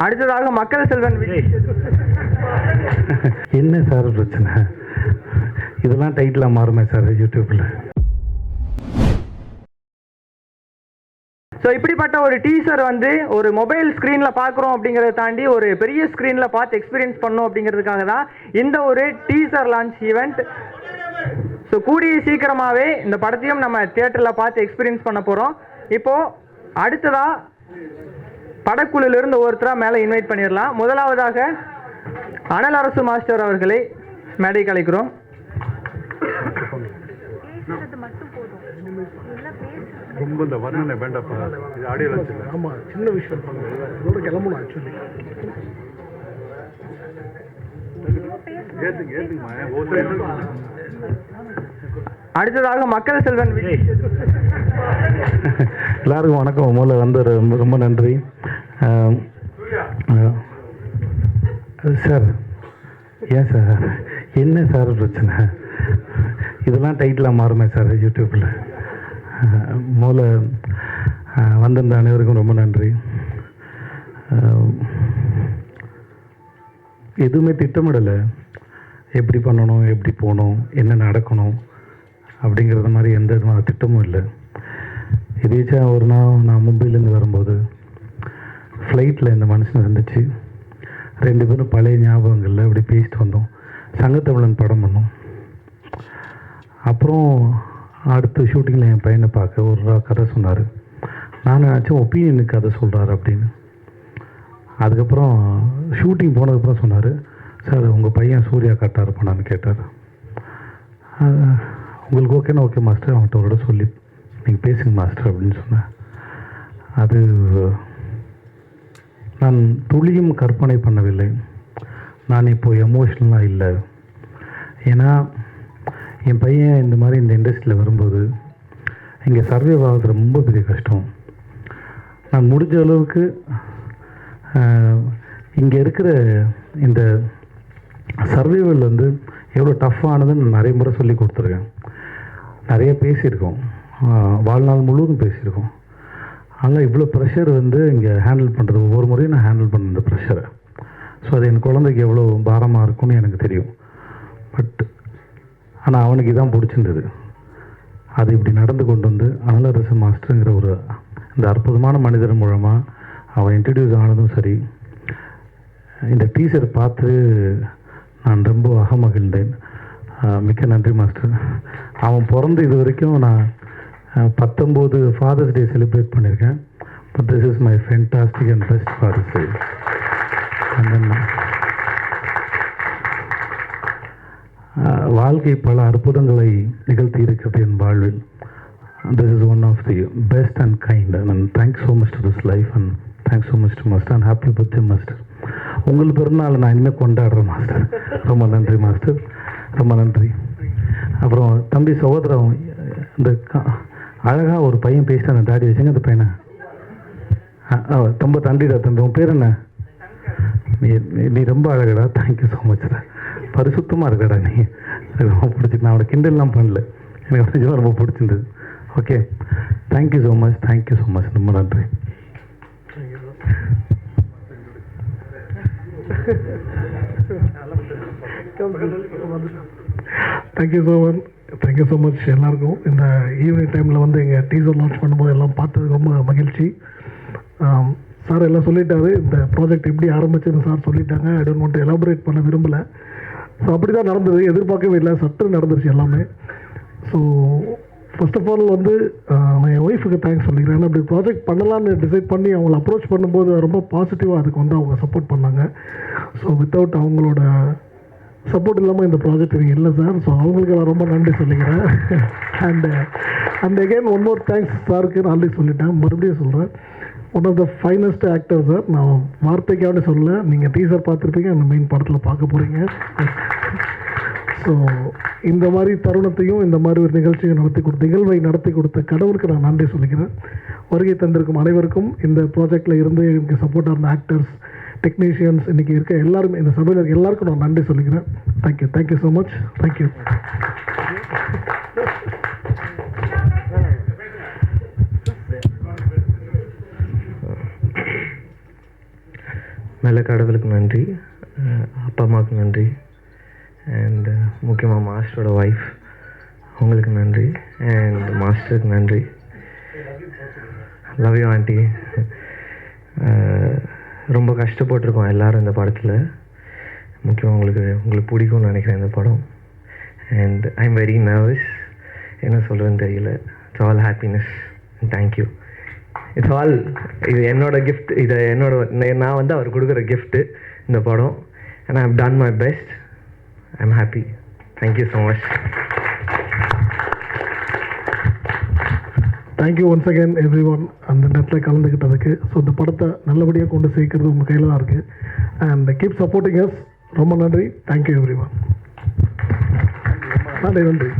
அடுத்ததாக மக்கள் செல்வன் விஜய் என்ன சார் பிரச்சனை? இதெல்லாம் டைட்டிலாக மாறுமே சார் யூடியூப்பில் ஸோ இப்படிப்பட்ட ஒரு டீசர் வந்து ஒரு மொபைல் ஸ்க்ரீனில் பார்க்குறோம் அப்படிங்கிறத தாண்டி ஒரு பெரிய ஸ்க்ரீனில் பார்த்து எக்ஸ்பீரியன்ஸ் பண்ணோம் அப்படிங்கிறதுக்காக தான் இந்த ஒரு டீசர் லான்ச் ஈவெண்ட் ஸோ கூடிய சீக்கிரமாகவே இந்த படத்தையும் நம்ம தியேட்டரில் பார்த்து எக்ஸ்பீரியன்ஸ் பண்ண போகிறோம் இப்போது அடுத்ததாக படக்குழுவிலிருந்து ஒருத்தராக மேலே இன்வைட் பண்ணிடலாம். முதலாவதாக அனல் அரசு மாஸ்டர் அவர்களை மேடை கலைக்கிறோம். ரொம்ப இந்த வர்ணனை வேண்டாப்பா. இது ஆடியோ வச்சுல ஆமாம் சின்ன விஷயம் பண்ணுங்க இதோட கிளம்பணும் ஆக்சுவலி ஏத்துங்க ஏத்துங்கம்மா. ஒவ்வொருத்தர் அடுத்ததாக மக்கள் செல்வன் விஜய் எல்லாருக்கும் வணக்கம். முதல்ல வந்து ரொம்ப ரொம்ப நன்றி. சார் ஏன் சார் என்ன சார் பிரச்சனை? இதெல்லாம் டைட்டிலாக மாறுமே சார் யூடியூப்பில் முதல்ல வந்திருந்த அனைவருக்கும் ரொம்ப நன்றி. எதுவுமே திட்டமிடலை. எப்படி பண்ணணும் எப்படி போகணும் என்ன நடக்கணும் அப்படிங்கிறது மாதிரி எந்த விதமான திட்டமும் இல்லை. எதேச்சா ஒரு நாள் நான் மும்பையிலேருந்து வரும்போது ஃப்ளைட்டில் இந்த மனுஷன் இருந்துச்சு ரெண்டு பேரும் பழைய ஞாபகங்களில் இப்படி பேசிட்டு வந்தோம். சங்கத்தமிழன் படம் பண்ணோம். அப்புறம் அடுத்த ஷூட்டிங்கில் என் பையனை பார்க்க ஒரு கதை சொன்னார். நான் நினச்சேன் ஒப்பீனியனுக்கு கதை சொல்கிறாரு அப்படின்னு. அதுக்கப்புறம் ஷூட்டிங் போனதுக்கப்புறம் சொன்னார் சார் உங்கள் பையன் சூர்யா கரெக்டாக இருப்பானான்னு கேட்டார். உங்களுக்கு ஓகேனா ஓகே மாஸ்டர் அவன்கிட்ட ஒரு சொல்லி நீங்கள் பேசுங்க மாஸ்டர் அப்படின்னு சொன்னேன். அது நான் துளியும் கற்பனை பண்ணவில்லை. நான் இப்போ எமோஷ்னலாக இல்லை. ஏன்னா என் பையன் இந்த மாதிரி இந்த இண்டஸ்ட்ரியில் வரும்போது இங்கே சர்வே ஆகிறது ரொம்ப பெரிய கஷ்டம். நான் முடிஞ்ச அளவுக்கு இங்கே இருக்கிற இந்த சர்வைவல் வந்து எவ்வளோ டஃப்பானதுன்னு நான் நிறைய முறை சொல்லி கொடுத்துருக்கேன். நிறைய பேசியிருக்கோம். வாழ்நாள் முழுவதும் பேசியிருக்கோம். ஆனால் இவ்வளோ ப்ரெஷர் வந்து இங்கே ஹேண்டில் பண்ணுறது ஒவ்வொரு முறையும் நான் ஹேண்டில் பண்ண இந்த ப்ரெஷரை ஸோ அது என் குழந்தைக்கு எவ்வளோ பாரமாக இருக்கும்னு எனக்கு தெரியும். பட் ஆனால் அவனுக்கு இதான் பிடிச்சிருந்தது. அது இப்படி நடந்து கொண்டு வந்து அனலரசு மாஸ்டருங்கிற ஒரு இந்த அற்புதமான மனிதர் மூலமாக அவன் இன்ட்ரடியூஸ் ஆனதும் சரி இந்த டீச்சர் பார்த்து நான் ரொம்ப அகமகிழ்ந்தேன். மிக்க நன்றி மாஸ்டர். அவன் பிறந்து இது வரைக்கும் நான் பத்தொம்போது ஃபாதர்ஸ் டே செலிப்ரேட் பண்ணியிருக்கேன் but this is my fantastic and best father's day வாழ்க்கை பல அற்புதங்களை நிகழ்த்தி இருக்கிறது என் வாழ்வில். This is one of the best and kind and thanks so much to this life and thanks so much to master and happy birthday master உங்கள் பிறநாள் நான் இனிமேல் கொண்டாடுறேன் மாஸ்டர் ரொம்ப நன்றி மாஸ்டர் ரொம்ப நன்றி. அப்புறம் தம்பி சகோதரம் இந்த அழகாக ஒரு பையன் பேசிட்டு அந்த தாடி வச்சுங்க அந்த பையனை. ரொம்ப தண்டிடா தம்பி உன் பேர் என்ன? நீ நீ- நீ ரொம்ப அழகடா தேங்க்யூ ஸோ மச்டா பரிசுத்தமாக இருக்கடா நீ. எனக்கு ரொம்ப பிடிச்சிருக்கு. நான் அவனை கிண்டல்லாம் பண்ணல. எனக்கு நிஜமாக ரொம்ப பிடிச்சிருந்தது. Okay thank you so much thank you so much ரொம்ப நன்றி. Thank you so much thank you so much எல்லாருக்கும். இந்த ஈவினிங் டைமில் வந்து எங்கள் டீசர் லான்ச் பண்ணும்போது எல்லாம் பார்த்தது ரொம்ப மகிழ்ச்சி. சார் எல்லாம் சொல்லிட்டாரு இந்த ப்ராஜெக்ட் எப்படி ஆரம்பிச்சுன்னு சார் சொல்லிட்டாங்க. ஐ டோன்ட் வாண்ட் எலாபரேட் பண்ண விரும்பலை. ஸோ அப்படி தான் நடந்தது. எதிர்பார்க்கவே இல்லை. சற்று நடந்துருச்சு எல்லாமே. ஸோ ஃபர்ஸ்ட் ஆஃப் ஆல் வந்து நான் என் ஒய்ஃபுக்கு தேங்க்ஸ் சொல்லிக்கிறேன். ஏன்னா அப்படி ப்ராஜெக்ட் பண்ணலாம்னு டிசைட் பண்ணி அவங்கள அப்ரோச் பண்ணும்போது ரொம்ப பாசிட்டிவாக அதுக்கு வந்து அவங்க சப்போர்ட் பண்ணாங்க. ஸோ வித்தவுட் அவங்களோட சப்போர்ட் இல்லாமல் இந்த ப்ராஜெக்ட் எனக்கு இல்லை சார் ஸோ அவங்களுக்கு நான் ரொம்ப நன்றி சொல்லிக்கிறேன். And and again one more thanks சாருக்கு நான் ஆல்ரெடி சொல்லிட்டேன். மறுபடியும் சொல்கிறேன் one of the finest actor sir நான் வார்த்தைக்காக சொல்லலை. நீங்கள் டீசர் பார்த்துருப்பீங்க. அந்த மெயின் படத்தில் பார்க்க போகிறீங்க ஸோ இந்த மாதிரி தருணத்தையும் இந்த மாதிரி ஒரு நிகழ்ச்சியை நடத்தி கொடுத்த நிகழ்வை நடத்தி கொடுத்த கடவுளுக்கு நான் நன்றி சொல்லிக்கிறேன். வருகை தந்திருக்கும் அனைவருக்கும் இந்த ப்ராஜெக்டில் இருந்து எனக்கு சப்போர்ட்டாக இருந்த ஆக்டர்ஸ் டெக்னீஷியன்ஸ் இன்னைக்கு இருக்க எல்லாருமே இந்த சபையில் இருக்க எல்லாருக்கும் நான் நன்றி சொல்லிக்கிறேன். Thank you thank you so much thank you நல்ல கடவுளுக்கு நன்றி அப்பா அம்மாவுக்கு நன்றி அண்ட் முக்கியமாக மாஸ்டரோட ஒய்ஃப் உங்களுக்கு நன்றி அண்ட் மாஸ்டருக்கு நன்றி. லவ் யூ ஆண்டி ரொம்ப கஷ்டப்பட்டிருக்கோம் எல்லாரும் இந்த படத்தில். முக்கியமாக உங்களுக்கு உங்களுக்கு பிடிக்கும்னு நினைக்கிறேன் இந்த படம். And I am very nervous என்ன சொல்கிறதுன்னு தெரியல. It's all happiness thank you it's all இது என்னோடய கிஃப்ட் இதை என்னோட நான் வந்து அவர் கொடுக்குற கிஃப்ட்டு இந்த படம். And I have done my best I am happy thank you so much thank you once again everyone அந்த நேரத்தில் கலந்துக்கிட்டதுக்கு ஸோ இந்த படத்தை நல்லபடியாக கொண்டு சேர்க்கறது உங்கள் கையில் தான் இருக்குது அண்ட் கீப் சப்போர்ட்டிங் அஸ் ரொம்ப நன்றி. தேங்க்யூ எவ்ரி ஒன் நன்றி நன்றி.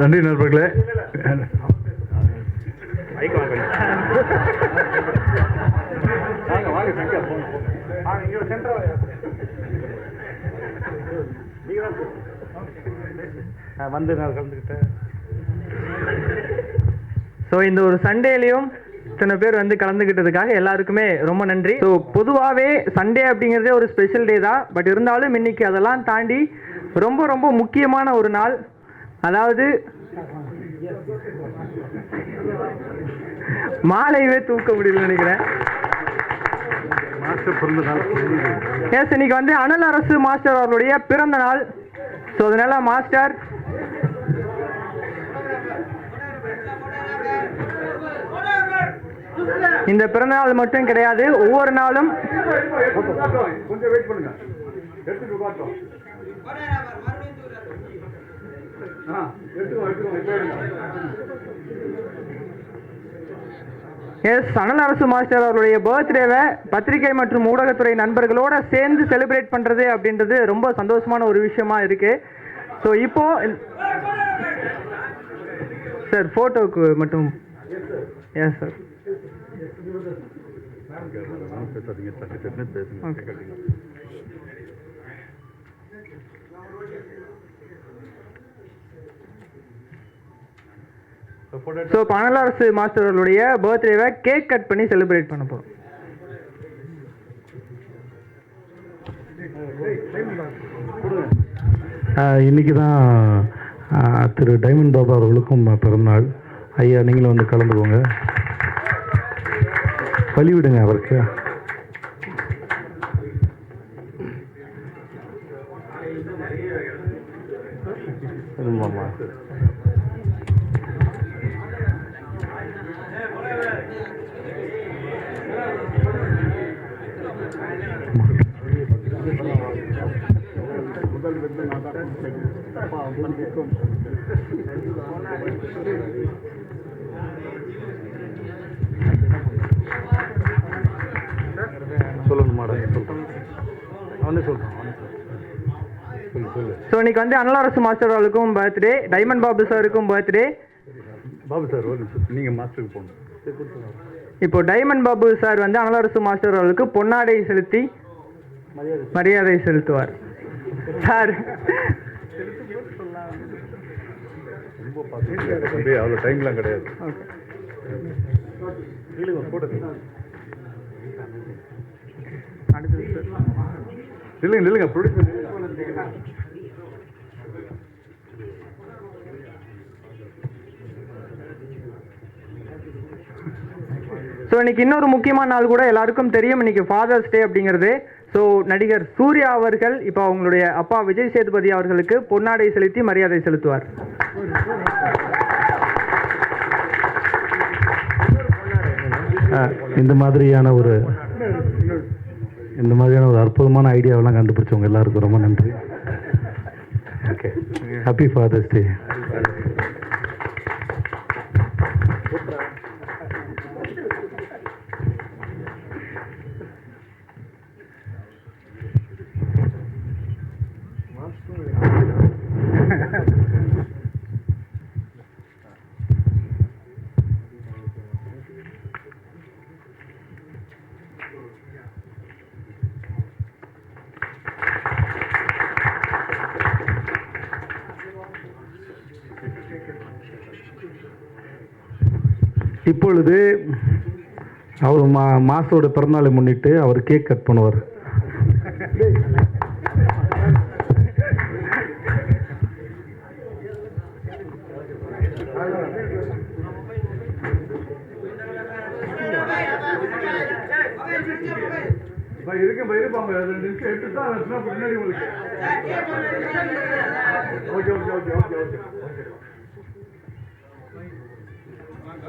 நன்றி நண்பர்களே. வந்து நான் கலந்துக்கிட்டேன். ஸோ இந்த ஒரு சண்டேலையும் இத்தனை பேர் வந்து கலந்துக்கிட்டதுக்காக எல்லாருக்குமே ரொம்ப நன்றி. ஸோ பொதுவாகவே சண்டே அப்படிங்கிறதே ஒரு ஸ்பெஷல் டே தான். பட் இருந்தாலும் இன்னைக்கு அதெல்லாம் தாண்டி ரொம்ப ரொம்ப முக்கியமான ஒரு நாள். அதாவது மாலையவே தூக்க முடியலன்னு நினைக்கிறேன். எஸ் இன்னைக்கு வந்து அனல் அரசு மாஸ்டர் அவர்களுடைய பிறந்த நாள். ஸோ அதனால மாஸ்டர் இந்த பிறந்தநாள் மட்டும் கிடையாது ஒவ்வொரு நாளும் எஸ் அனல் அரசு மாஸ்டர் அவருடைய பர்த்டேவை பத்திரிகை மற்றும் ஊடகத்துறை நண்பர்களோட சேர்ந்து செலிப்ரேட் பண்ணுறது அப்படின்றது ரொம்ப சந்தோஷமான ஒரு விஷயமா இருக்கு. ஸோ இப்போ சார் ஃபோட்டோவுக்கு மட்டும். எஸ் சார் பேசாதீங்க பேசுங்க கேட்காதீங்க ஸோ இப்போ அரசு மாஸ்டர் அவர்களுடைய பர்த்டேவை கேக் கட் பண்ணி செலிப்ரேட் பண்ண போகிறோம் இன்னைக்கு தான் திரு டைமண்ட் பாபா அவர்களுக்கும் பிறந்தநாள். ஐயா நீங்களும் வந்து கலந்துக்கோங்க. வழி விடுங்க அவருக்கு. ஆமாம்மா. சொல்லணும் மாடம் சொல்றேன் அவனே சொல்றான் அவனே சொல்றான் சொல்லு சொல்லு ஸோ இன்னைக்கு வந்து அனல் அரசு மாஸ்டர் அவர்களுக்கும் பர்த்டே டைமண்ட் பாபு சாருக்கும் பர்த்டே பாபு சார் ஒரு நிமிஷம். நீங்கள் மாஸ்டருக்கு போகணும் இப்போ டைமண்ட் பாபு சார் வந்து அனல் அரசு மாஸ்டர் அவர்களுக்கு பொன்னாடை செலுத்தி மரியாதை செலுத்துவார். சார். அவ்வளோ டைம்லாம் கிடையாது. இல்லைங்க இல்லைங்க ப்ரொடியூசர் ஸோ இன்னைக்கு இன்னொரு முக்கியமான நாள் கூட எல்லாருக்கும் தெரியும். இன்னைக்கு ஃபாதர்ஸ் டே அப்படிங்கிறது. ஸோ நடிகர் சூர்யா அவர்கள் இப்போ அவங்களுடைய அப்பா விஜய் சேதுபதி அவர்களுக்கு பொன்னாடை செலுத்தி மரியாதை செலுத்துவார். இந்த மாதிரியான ஒரு இந்த மாதிரியான ஒரு அற்புதமான ஐடியாவெல்லாம் கண்டுபிடிச்சவங்க எல்லாருக்கும் ரொம்ப நன்றி. ஓகே ஹாப்பி ஃபாதர்ஸ் டே இப்பொழுது அவர் மா மாசோட பிறந்தநாளை முன்னிட்டு அவர் கேக் கட் பண்ணுவார். இருக்கேன் இருப்பாங்க ரெண்டு நிமிஷம் எடுத்து தான் பின்னாடி உங்களுக்கு. Okay okay okay okay okay.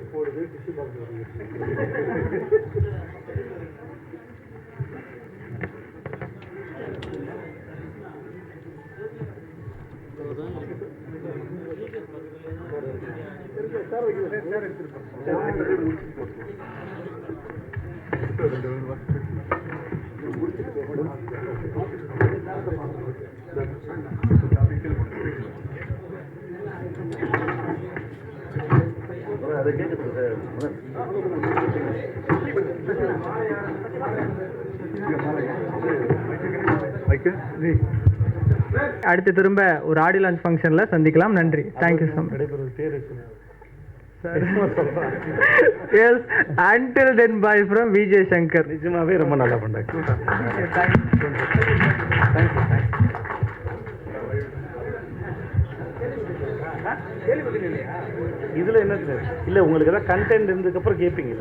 இப்பொழுது டிஷு முடிச்சுட்டு அடுத்து திரும்ப ஒரு ஆடியோ லான்ச் ஃபங்க்ஷனில் சந்திக்கலாம். நன்றி. Thank you so much yes until then bye from Vijay Shankar நிஜமாவே ரொம்ப நல்லா பண்ணாங்க இதுல என்ன இல்ல உங்களுக்கு ஏதாவது கண்டென்ட் இருந்ததுக்கு அப்புறம் கேட்பீங்க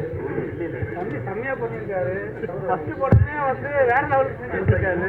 தம்பி செம்மையா பண்ணியிருக்காரு. ஃபர்ஸ்ட் படமே வந்து வேற லெவலுக்கு இருக்காரு